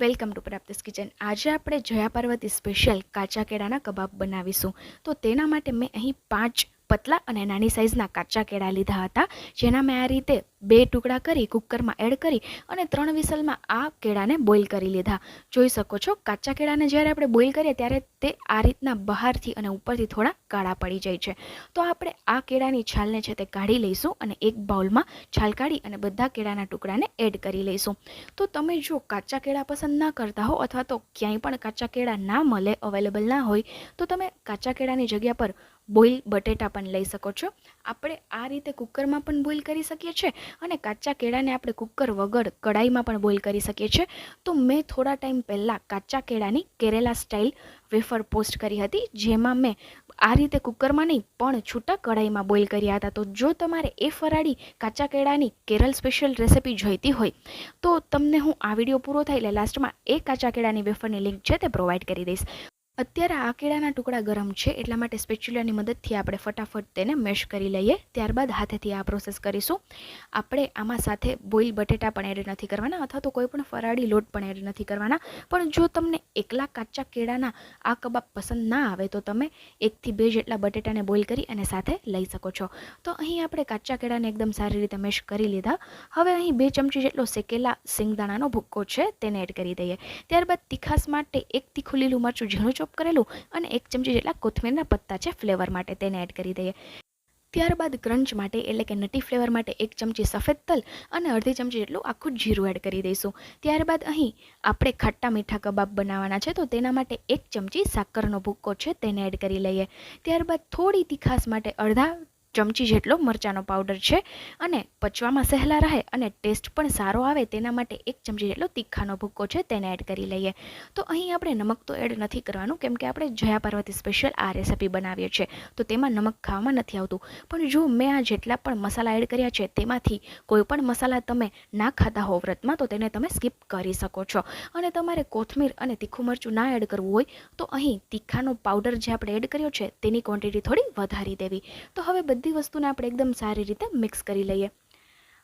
Welcome to પ્રાપ્તિસ kitchen. આજે આપણે Jaya Parvati special કાચા કેળાના કબાબ બનાવીશું. તો તેના માટે મેં અહીં પાંચ પતલા અને નાની સાઇઝના કાચા કેળા લીધા હતા, જેના મેં આ રીતે બે ટુકડા કરી, કુકરમાં એડ કરી અને ત્રણ વિસલમાં આ કેળાને બોઇલ કરી લીધા. જોઈ શકો છો, કાચા કેળાને જ્યારે આપણે બોઇલ કરીએ ત્યારે તે આ રીતના બહારથી અને ઉપરથી થોડા કાળા પડી જાય છે. તો આપણે આ કેળાની છાલને છે તે કાઢી લઈશું અને એક બાઉલમાં છાલ કાઢી અને બધા કેળાના ટુકડાને એડ કરી લઈશું. તો તમે જો કાચા કેળા પસંદ ના કરતા હો અથવા તો ક્યાંય પણ કાચા કેળા ના મળે અવેલેબલ ના હોય, તો તમે કાચા કેળાની જગ્યા પર બોઇલ બટેટા પણ લઈ શકો છો. આપણે આ રીતે કુકરમાં પણ બોઇલ કરી શકીએ છીએ અને કાચા કેળાને આપણે કુકર વગર કડાઈમાં પણ બોઇલ કરી શકીએ છીએ. તો મેં થોડા ટાઈમ પહેલાં કાચા કેળાની કેરેલા સ્ટાઇલ વેફર પોસ્ટ કરી હતી, જેમાં મેં આ રીતે કુકરમાં નહીં, પણ છૂટા કઢાઈમાં બોઇલ કર્યા હતા. તો જો તમારે એ ફરાળી કાચા કેળાની કેરલ સ્પેશિયલ રેસિપી જોઈતી હોય, તો તમને હું આ વીડિયો પૂરો થાય એટલે લાસ્ટમાં એ કાચા કેળાની વેફરની લિંક છે તે પ્રોવાઈડ કરી દઈશ. અત્યારે આ કેળાના ટુકડા ગરમ છે, એટલા માટે સ્પેચ્યુલાની મદદથી આપણે ફટાફટ તેને મેશ કરી લઈએ. ત્યારબાદ હાથેથી આ પ્રોસેસ કરીશું. આપણે આમાં સાથે બોઇલ બટેટા પણ એડ નથી કરવાના અથવા તો કોઈ પણ ફરાળી લોટ પણ એડ નથી કરવાના. પણ જો તમને એકલા કાચા કેળાના આ કબાબ પસંદ ના આવે, તો તમે એકથી બે જેટલા બટેટાને બોઇલ કરી અને સાથે લઈ શકો છો. તો અહીં આપણે કાચા કેળાને એકદમ સારી રીતે મેશ કરી લીધા. હવે અહીં બે ચમચી જેટલો શેકેલા સિંગદાણાનો ભૂક્કો છે, તેને એડ કરી દઈએ. ત્યારબાદ તીખાસ માટે એક તીખું લીલું મરચું ઝીણું ચોપ કરેલું અને એક ચમચી જેટલા કોથમીરના પત્તા છે ફ્લેવર માટે તેને એડ કરી દઈએ. ત્યારબાદ ક્રંચ માટે એટલે કે નટી ફ્લેવર માટે એક ચમચી સફેદ તલ અને અડધી ચમચી જેટલું આખું જીરું એડ કરી દઈશું. ત્યારબાદ અહીં આપણે ખાટ્ટા મીઠા કબાબ બનાવવાના છે, તો તેના માટે એક ચમચી સાકરનો ભૂક્કો છે, તેને એડ કરી લઈએ. ત્યારબાદ થોડી તીખાસ માટે અડધા ચમચી જેટલો મરચાંનો પાવડર છે અને પચવામાં સહેલા રહે અને ટેસ્ટ પણ સારો આવે તેના માટે એક ચમચી જેટલો તીખાનો ભૂક્કો છે તેને એડ કરી લઈએ. તો અહીં આપણે નમક તો એડ નથી કરવાનું કેમ કે આપણે જયા પાર્વતી સ્પેશિયલ આ રેસીપી બનાવીએ છીએ. તો તેમાં નમક ખાવામાં નથી આવતું. પણ જો મેં આ જેટલા પણ મસાલા એડ કર્યા છે તેમાંથી કોઈપણ મસાલા તમે ના ખાતા હો વ્રતમાં તો તેને તમે સ્કીપ કરી શકો છો. અને તમારે કોથમીર અને તીખું મરચું ના એડ કરવું હોય તો અહીં તીખાનો પાવડર જે આપણે એડ કર્યો છે તેની ક્વોન્ટિટી થોડી વધારી દેવી. તો હવે બધી વસ્તુને આપણે એકદમ સારી રીતે મિક્સ કરી લઈએ.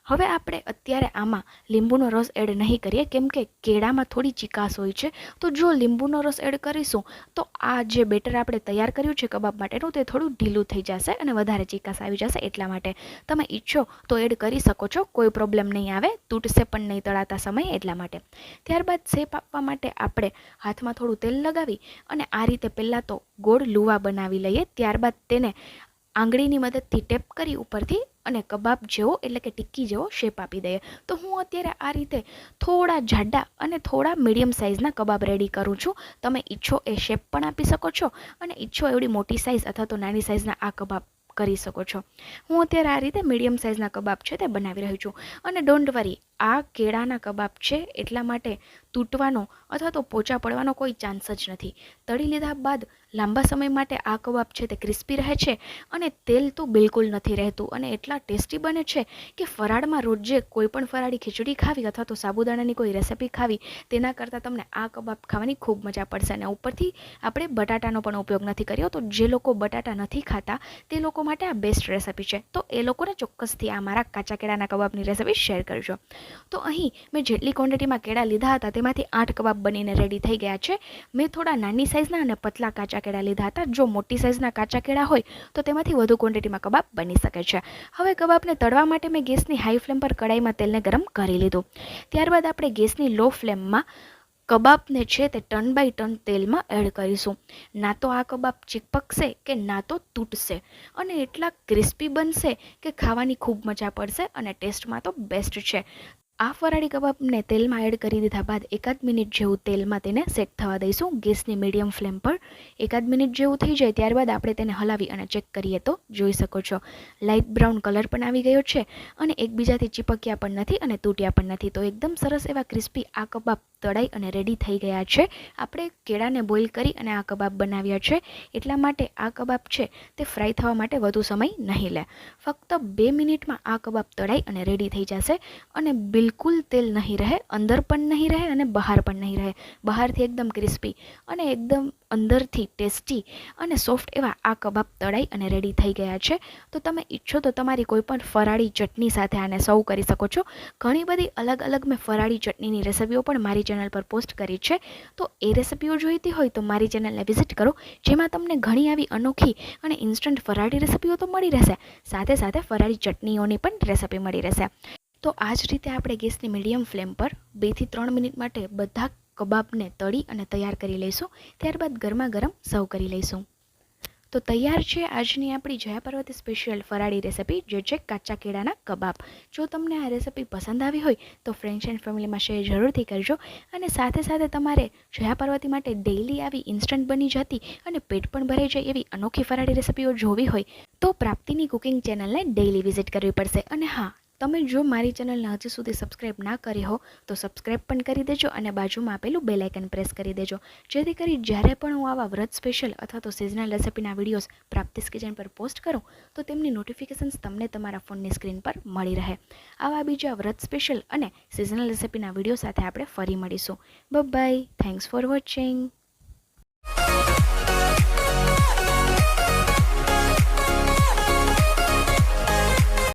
હવે આપણે અત્યારે આમાં લીંબુનો રસ એડ નહીં કરીએ, કેમ કે કેળામાં થોડી ચિકાસ હોય છે. તો જો લીંબુનો રસ એડ કરીશું, તો આ જે બેટર આપણે તૈયાર કર્યું છે કબાબ માટેનું, તે થોડું ઢીલું થઈ જશે અને વધારે ચિકાસ આવી જશે એટલા માટે. તમે ઈચ્છો તો એડ કરી શકો છો, કોઈ પ્રોબ્લેમ નહીં આવે, તૂટશે પણ નહીં તળાતા સમયે એટલા માટે. ત્યારબાદ શેપ આપવા માટે આપણે હાથમાં થોડું તેલ લગાવી અને આ રીતે પહેલાં તો ગોળ લુવા બનાવી લઈએ, ત્યારબાદ તેને આંગળીની મદદથી ટેપ કરી ઉપરથી અને કબાબ જેવો, એટલે કે ટિક્કી જેવો શેપ આપી દઈએ. તો હું અત્યારે આ રીતે થોડા જાડા અને થોડા મીડિયમ સાઇઝના કબાબ રેડી કરું છું. તમે ઈચ્છો એ શેપ પણ આપી શકો છો અને ઈચ્છો એવડી મોટી સાઇઝ અથવા તો નાની સાઇઝના આ કબાબ કરી શકો છો. હું અત્યારે આ રીતે મીડિયમ સાઇઝના કબાબ છે તે બનાવી રહી છું. અને ડોન્ટ વરી આ કેળાના કબાબ છે એટલા માટે તૂટવાનો અથવા તો પોચા પડવાનો કોઈ ચાન્સ જ નથી. તળી લીધા બાદ લાંબા સમય માટે આ કબાબ છે તે ક્રિસ્પી રહે છે અને તેલ તો બિલકુલ નથી રહેતું અને એટલા ટેસ્ટી બને છે કે ફરાળમાં રોજે કોઈ પણ ફરાળી ખીચડી ખાવી અથવા તો સાબુદાણાની કોઈ રેસિપી ખાવી તેના કરતાં તમને આ કબાબ ખાવાની ખૂબ મજા પડશે અને ઉપરથી આપણે બટાટાનો પણ ઉપયોગ નથી કર્યો તો જે લોકો બટાટા નથી ખાતા તે લોકો માટે આ બેસ્ટ રેસિપી છે. તો એ લોકોને ચોક્કસથી આ મારા કાચા કેળાના કબાબની રેસિપી શેર કરજો. તો અહીં મેં જેટલી ક્વોન્ટિટીમાં કેળા લીધા હતા તેમાંથી આઠ કબાબ બનીને રેડી થઈ ગયા છે. મેં થોડા નાની સાઇઝના અને પતલા કાચા કેળા લીધા હતા. જો મોટી સાઇઝના કાચા કેળા હોય, તો તેમાંથી વધુ ક્વોન્ટિટીમાં કબાબ બની શકે છે. હવે કબાબને તળવા માટે મેં ગેસની હાઈ ફ્લેમ પર કડાઈમાં તેલને ગરમ કરી લીધું. ત્યારબાદ આપણે ગેસની લો ફ્લેમમાં કબાબને છે તે ટન બાય ટન તેલમાં એડ કરીશું. ના તો આ કબાબ ચીપકશે કે ના તો તૂટશે? અને એટલા ક્રિસ્પી બનશે કે ખાવાની ખૂબ મજા પડશે અને ટેસ્ટમાં તો બેસ્ટ છે. આ ફરાળી કબાબને તેલમાં એડ કરી દીધા બાદ એકાદ મિનિટ જેવું તેલમાં તેને સેટ થવા દઈશું. ગેસની મીડિયમ ફ્લેમ પર એકાદ મિનિટ જેવું થઈ જાય ત્યારબાદ આપણે તેને હલાવી અને ચેક કરીએ તો જોઈ શકો છો. લાઇટ બ્રાઉન કલર પણ આવી ગયો છે અને એકબીજાથી ચીપક્યા પણ નથી અને તૂટ્યા પણ નથી. તો એકદમ સરસ એવા ક્રિસ્પી આ કબાબ તળાઈ અને રેડી થઈ ગયા છે. આપણે કેળાને બોઇલ કરી અને આ કબાબ બનાવ્યા છે. એટલા માટે આ કબાબ છે તે ફ્રાય થવા માટે વધુ સમય નહીં લે. ફક્ત બે મિનિટમાં આ કબાબ તળાઈ અને રેડી થઈ જશે અને બિલકુલ તેલ નહીં રહે, અંદર પણ નહીં રહે અને બહાર પણ નહીં રહે. બહારથી એકદમ ક્રિસ્પી અને એકદમ અંદરથી ટેસ્ટી અને સોફ્ટ એવા આ કબાબ તળાઈ અને રેડી થઈ ગયા છે. તો તમે ઈચ્છો તો તમારી કોઈ પણ ફરાળી ચટણી સાથે આને સર્વ કરી શકો છો. ઘણી બધી અલગ અલગ મેં ફરાળી ચટણીની રેસિપીઓ પણ મારી ચેનલ પર પોસ્ટ કરી છે, તો એ રેસિપીઓ જોઈતી હોય તો મારી ચેનલને વિઝિટ કરો, જેમાં તમને ઘણી આવી અનોખી અને ઇન્સ્ટન્ટ ફરાળી રેસિપીઓ તો મળી રહેશે. સાથે સાથે ફરાળી ચટણીઓની પણ રેસિપી મળી રહેશે. તો આ જ રીતે આપણે ગેસની મીડિયમ ફ્લેમ પર બેથી ત્રણ મિનિટ માટે બધા કબાબને તળી અને તૈયાર કરી લઈશું. ત્યારબાદ ગરમા ગરમ સર્વ કરી લઈશું. તો તૈયાર છે આજની આપણી જયા પર્વતી સ્પેશિયલ ફરાળી રેસિપી જે છે કાચા કેળાના કબાબ. જો તમને આ રેસિપી પસંદ આવી હોય તો ફ્રેન્ડ્સ એન્ડ ફેમિલીમાં શેર જરૂરથી કરજો અને સાથે સાથે તમારે જયા પાર્વતી માટે ડેઈલી આવી ઇન્સ્ટન્ટ બની જતી અને પેટ પણ ભરાઈ જાય એવી અનોખી ફરાળી રેસિપીઓ જોવી હોય તો પ્રાપ્તિની કુકિંગ ચેનલને ડેઈલી વિઝિટ કરવી પડશે. અને હા તમે જો મારી ચેનલને હજી સુધી સબસ્ક્રાઈબ ના કરી હો, તો સબસ્ક્રાઈબ પણ કરી દેજો અને બાજુમાં આપેલું બેલ પ્રેસ કરી દેજો. જેથી કરી જ્યારે પણ હું આવા વ્રત સ્પેશિયલ અથવા તો સિઝનલ રેસિપીના વિડીયોઝ પ્રાપ્તિસ કિચન પર પોસ્ટ કરું, તો તેમની નોટિફિકેશન્સ તમને તમારા ફોનની સ્ક્રીન પર મળી રહે. આવા બીજા વ્રત સ્પેશિયલ અને સિઝનલ રેસિપીના વીડિયો સાથે આપણે ફરી મળીશું. By thanks for watching